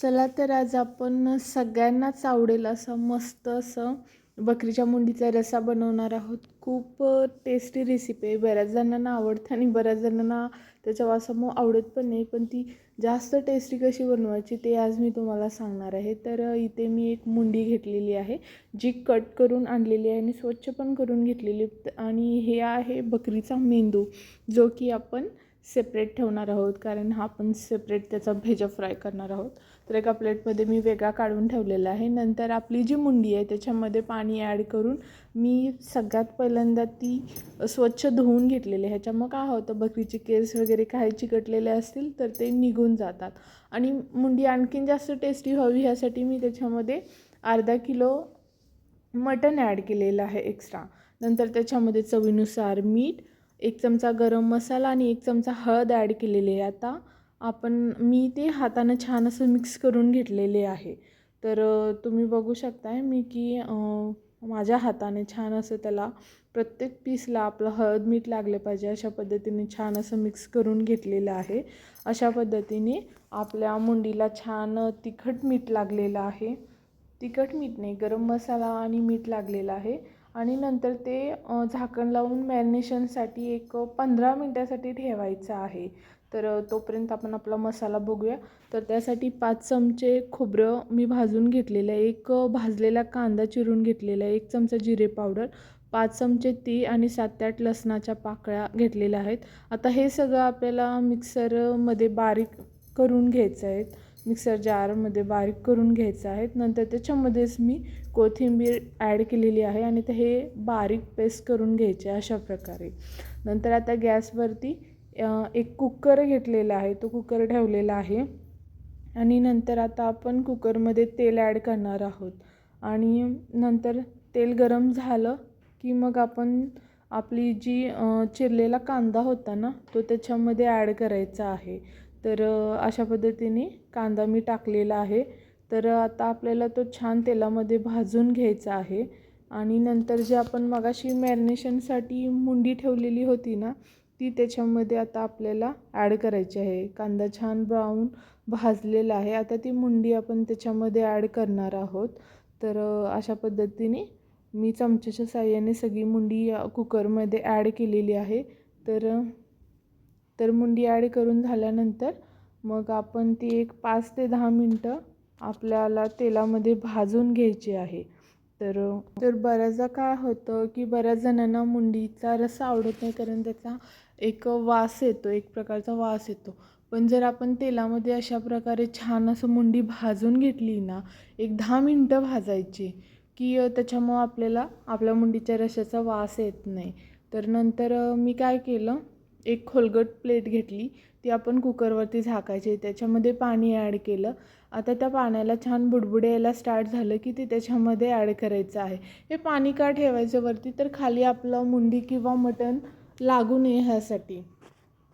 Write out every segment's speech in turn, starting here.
चला तर आज आपण सगळ्यांनाच आवडेल असं मस्त असं बकरीच्या मुंडीचा रसा बनवणार आहोत. खूप टेस्टी रेसिपी आहे. बऱ्याच जणांना आवडते आणि बऱ्याच जणांना त्याच्या वासामुळे आवडत पण नाही. पण ती जास्त टेस्टी कशी बनवायची ते आज मी तुम्हाला सांगणार आहे. तर इथे मी एक मुंडी घेतलेली आहे जी कट करून आणलेली आहे आणि स्वच्छ पण करून घेतलेली आणि हे आहे बकरीचा मेंदू जो की आपण सेपरेट ठेवणार आहोत. कारण हा आपण सेपरेट त्याचा भेजा फ्राय करणार आहोत. तर एका प्लेटमध्ये मी वेगळा काढून ठेवलेला आहे. नंतर आपली जी मुंडी आहे त्याच्यामध्ये पाणी ॲड करून मी सगळ्यात पहिल्यांदा ती स्वच्छ धुवून घेतलेली आहे. ह्याच्यामुळं काय होतं बकरीचे केस वगैरे काही चिकटलेले असतील तर ते निघून जातात. आणि मुंडी आणखीन जास्त टेस्टी व्हावी ह्यासाठी मी त्याच्यामध्ये अर्धा किलो मटण ॲड केलेलं आहे एक्स्ट्रा नंतर त्याच्यामध्ये चवीनुसार मीठ एक चमचा गरम मसाला आणि एक चमचा हळद ॲड केलेली आहे. आता आपण मी ते हातानं छान असं मिक्स करून घेतलेले आहे. तर तुम्ही बघू शकताय मी की माझ्या हाताने छान असं त्याला प्रत्येक पीसला आपलं हळद मीठ लागले पाहिजे अशा पद्धतीने छान असं मिक्स करून घेतलेलं आहे. अशा पद्धतीने आपल्या मुंडीला छान तिखट मीठ लागलेलं आहे. तिखट मीठ नाही गरम मसाला आणि मीठ लागलेलं आहे. आणि नंतर ते झाकण लावून मॅरिनेशनसाठी एक पंधरा मिनटासाठी ठेवायचं आहे. तर तोपर्यंत आपण आपला मसाला बघूया. तर त्यासाठी पाच चमचे खोबरं मी भाजून घेतलेलं आहे. एक भाजलेला कांदा चिरून घेतलेला आहे. एक चमचा जिरे पावडर पाच चमचे ती आणि सात ते आठ लसणाच्या पाकळ्या घेतलेल्या आहेत. आता हे सगळं आपल्याला मिक्सरमध्ये बारीक करून घ्यायचं आहेत मिक्सर जारमध्ये बारीक करून घ्यायचं आहेत नंतर त्याच्यामध्येच मी कोथिंबीर ॲड केलेली आहे आणि ते हे बारीक पेस्ट करून घ्यायचे अशा प्रकारे. नंतर आता गॅसवरती एक कुकर घेतलेला आहे. तो कुकर ठेवलेला आहे. आणि नंतर आता आपण कुकरमध्ये तेल ॲड करणार आहोत. आणि नंतर तेल गरम झालं की मग आपण आपली जी चिरलेला कांदा होता ना तो त्याच्यामध्ये ॲड करायचा आहे. तर अशा पद्धतीने कांदा मी टाकलेला आहे. तर आता आपल्याला तो छान तेलामध्ये भाजून घ्यायचा आहे. आणि नंतर जे आपण मगाशी मॅरिनेशनसाठी मुंडी ठेवलेली होती ना ती त्याच्यामध्ये आता आपल्याला ॲड करायची आहे. कांदा छान ब्राऊन भाजलेला आहे. आता ती मुंडी आपण त्याच्यामध्ये ॲड करणार आहोत. तर अशा पद्धतीने मी चमच्याच्या साह्याने सगळी मुंडी कुकरमध्ये ॲड केलेली आहे. तर तर मुंडी ॲड करून झाल्यानंतर मग आपण ती एक पाच ते दहा मिनटं आपल्याला तेलामध्ये भाजून घ्यायची आहे. तर तर बऱ्याचदा काय होतं की बऱ्याच जणांना मुंडीचा रस्सा आवडत नाही कारण त्याचा एक वास येतो एक प्रकारचा वास येतो. पण जर आपण तेलामध्ये अशा प्रकारे छान असं मुंडी भाजून घेतली ना एक दहा मिनटं भाजायची की त्याच्यामुळं आपल्याला आपल्या मुंडीच्या रशाचा वास येत नाही. तर नंतर मी काय केलं एक खोलगट प्लेट घेतली ती आपण कुकरवरती झाकायची त्याच्यामध्ये पाणी ॲड केलं. आता त्या पाण्याला छान बुडबुडे यायला स्टार्ट झालं की ते त्याच्यामध्ये ॲड करायचं आहे. हे पाणी का ठेवायचं वरती? तर खाली आपलं मुंडी किंवा मटण लागू नये ह्यासाठी.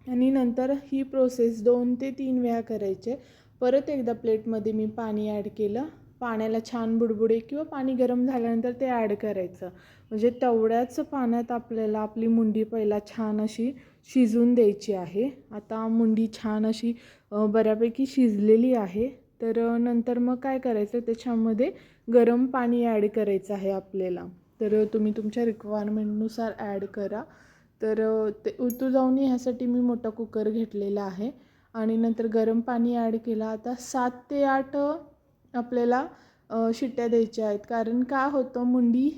आणि नंतर ही प्रोसेस दोन ते तीन वेळा करायचे. परत एकदा प्लेटमध्ये मी पाणी ॲड केलं. पाण्याला छान बुडबुडे किंवा पाणी गरम झाल्यानंतर ते ॲड करायचं. म्हणजे तेवढ्याच पाण्यात आपल्याला आपली मुंडी पहिला छान अशी शिजून द्यायची आहे. आता मुंडी छान अशी बऱ्यापैकी शिजलेली आहे. तर नंतर मग काय करायचं? त्याच्यामध्ये गरम पाणी ॲड करायचं आहे आपल्याला. तर तुम्ही तुमच्या रिक्वायरमेंटनुसार ॲड करा. तर ते उतू जाऊन ह्यासाठी मी मोठा कुकर घेतलेला आहे. आणि नंतर गरम पाणी ॲड केला. आता सात ते आठ आपल्याला शिट्ट्या द्यायच्या आहेत. कारण काय होतं मुंडी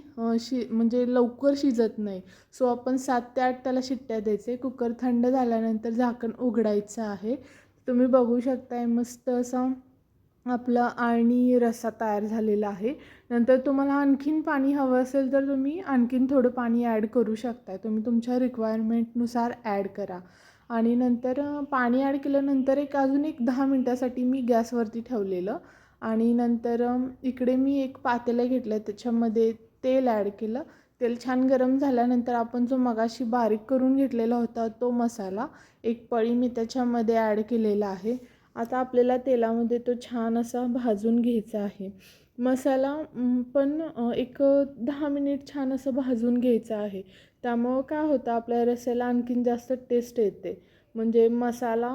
शि म्हणजे लवकर शिजत नाही. सो आपण सात ते आठ त्याला शिट्ट्या द्यायचे. कुकर थंड झाल्यानंतर झाकण उघडायचं आहे. तुम्ही बघू शकताय मस्त असा आपला आणि रस्सा तयार झालेला आहे. नंतर तुम्हाला आणखीन पाणी हवं असेल तर तुम्ही आणखीन थोडं पाणी ॲड करू शकताय. तुम्ही तुमच्या रिक्वायरमेंटनुसार ॲड करा. आणि नंतर पाणी ॲड केल्यानंतर एक अजून एक दहा मिनटासाठी मी गॅसवरती ठेवलेलं. आणि नंतर इकडे मी एक पातेलं घेतलं त्याच्यामध्ये तेल ॲड केलं. तेल छान गरम झाल्यानंतर आपण जो मगाशी बारीक करून घेतलेला होता तो मसाला एक पळी मी त्याच्यामध्ये ॲड केलेला आहे. आता आपल्याला तेलामध्ये तो छान असा भाजून घ्यायचा आहे. मसाला पण एक दहा मिनिट छान असं भाजून घ्यायचं आहे. त्यामुळं काय होतं आपल्या रस्याला आणखीन जास्त टेस्ट येते. म्हणजे मसाला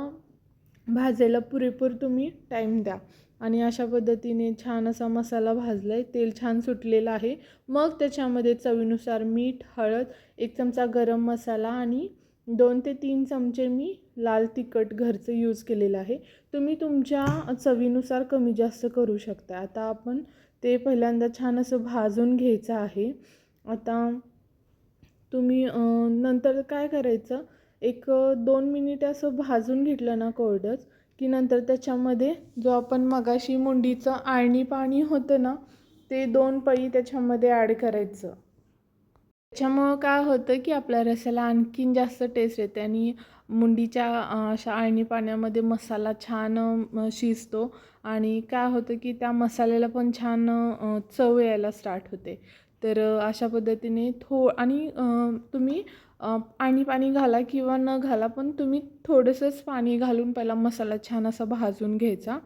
भाजायला पुरेपूर तुम्ही टाईम द्या. आणि अशा पद्धतीने छान असा मसाला भाजला आहे तेल छान सुटलेलं आहे. मग त्याच्यामध्ये चवीनुसार मीठ हळद एक चमचा गरम मसाला आणि दोन ते तीन चमचे मी लाल तिखट घरचं यूज केलेलं आहे. तुम्ही तुमच्या चवीनुसार कमी जास्त करू शकता. आता आपण ते पहिल्यांदा छान असं भाजून घ्यायचं आहे. आता तुम्ही नंतर काय करायचं? एक दोन मिनिट असं भाजून घेतलं ना कोरडंच की नंतर त्याच्यामध्ये जो आपण मगाशी मुंडीचं आळणी पाणी होतं ना ते दोन पळी त्याच्यामध्ये ॲड करायचं. त्याच्यामुळं काय होतं की आपल्या रस्याला आणखीन जास्त टेस्ट येते आणि मुंडीच्या अशा आळणी पाण्यामध्ये मसाला छान शिजतो आणि काय होतं की त्या मसाल्याला पण छान चव यायला स्टार्ट होते. तर अशा पद्धतीने थो आणि तुम्ही आणि पाणी घाला किंवा न घाला पण तुम्ही थोडंसंच पाणी घालून पहिला मसाला छान असा भाजून घ्यायचा.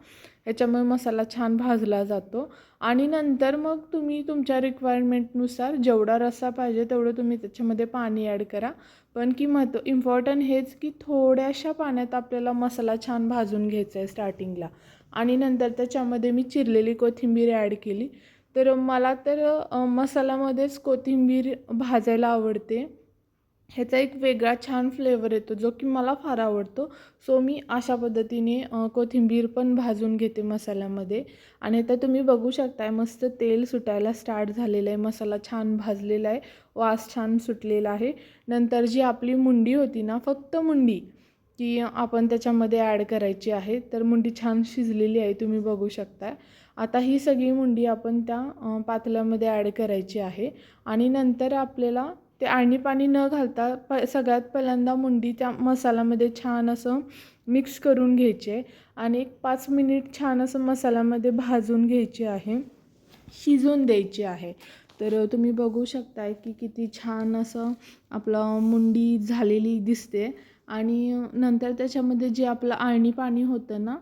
याच्यामुळे मसाला छान भाजला जातो. आणि नंतर मग तुम्ही तुमच्या रिक्वायरमेंटनुसार जेवढा रस्सा पाहिजे तेवढं तुम्ही त्याच्यामध्ये पाणी ॲड करा. पण की महत्त्व इम्पॉर्टंट हेच की थोड्याशा पाण्यात आपल्याला मसाला छान भाजून घ्यायचा आहे स्टार्टिंगला आणि नंतर त्याच्यामध्ये मी चिरलेली कोथिंबीर ॲड केली. तर मला तर मसाल्यामध्येच कोथिंबीर भाजायला आवडते. ह्याचा एक वेगळा छान फ्लेवर येतो जो की मला फार आवडतो. सो मी अशा पद्धतीने कोथिंबीर पण भाजून घेते मसाल्यामध्ये. आणि आता तुम्ही बघू शकताय मस्त तेल सुटायला स्टार्ट झालेलं आहे. मसाला छान भाजलेला आहे वास छान सुटलेला आहे. नंतर जी आपली मुंडी होती ना फक्त मुंडी की आपण त्याच्यामध्ये ॲड करायची आहे. तर मुंडी छान शिजलेली आहे तुम्ही बघू शकताय. आता ही सगळी मुंडी आपण त्या पातल्यामध्ये ॲड करायची आहे. आणि नंतर आपल्याला ते आळणी पाणी न घालता प सगळ्यात पहिल्यांदा मुंडी त्या मसाल्यामध्ये छान असं मिक्स करून घ्यायचे आणि एक पाच मिनिट छान असं मसाल्यामध्ये भाजून घ्यायचे आहे. शिजवून द्यायची आहे. तर तुम्ही बघू शकताय की किती छान असं आपलं मुंडी झालेली दिसते. आणि नंतर त्याच्यामध्ये जे आपलं आळणी पाणी होतं ना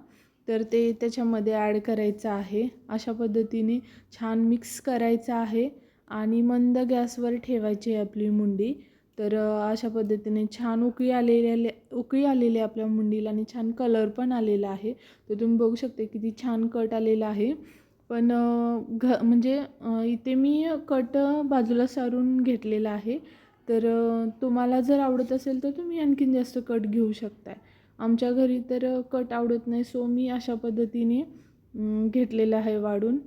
तर ते त्याच्यामध्ये ॲड करायचं आहे. अशा पद्धतीने छान मिक्स करायचं आहे. आणि मंद गॅसवर ठेवायची आहे आपली मुंडी. तर अशा पद्धतीने छान उकळी आलेल्या उकळी आलेली आहे आपल्या मुंडीला आणि छान कलर पण आलेला आहे. तर तुम्ही बघू शकता किती छान कट आलेला आहे. पण घ म्हणजे इथे मी कट बाजूला सारून घेतलेला आहे. तर तुम्हाला जर आवडत असेल तर तुम्ही आणखीन जास्त कट घेऊ शकताय. आमच्या घरी तर कट आवडत नाही सो मी अशा पद्धतीने घेतलेला घेतलेलं आहे वाढून.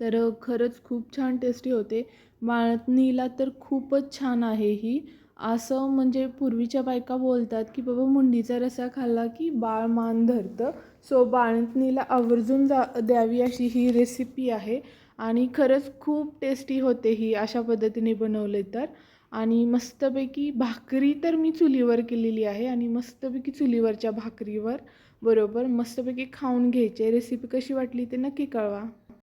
तर खरंच खूप छान टेस्टी होते. माळणीला तर खूपच छान आहे ही. असं म्हणजे पूर्वीच्या बायका बोलतात की बाबा मुंडीचा रसा खाल्ला की बाळ मान धरतं. सो बाळंतणीला आवर्जून जा द्यावी अशी ही रेसिपी आहे. आणि खरंच खूप टेस्टी होते ही अशा पद्धतीने बनवले तर. आणि मस्तपैकी भाकरी तर मी चुलीवर केलेली आहे आणि मस्तपैकी चुलीवरच्या भाकरीवर बरोबर मस्तपैकी खाऊन घ्यायचे रेसिपी कशी वाटली ते नक्की कळवा.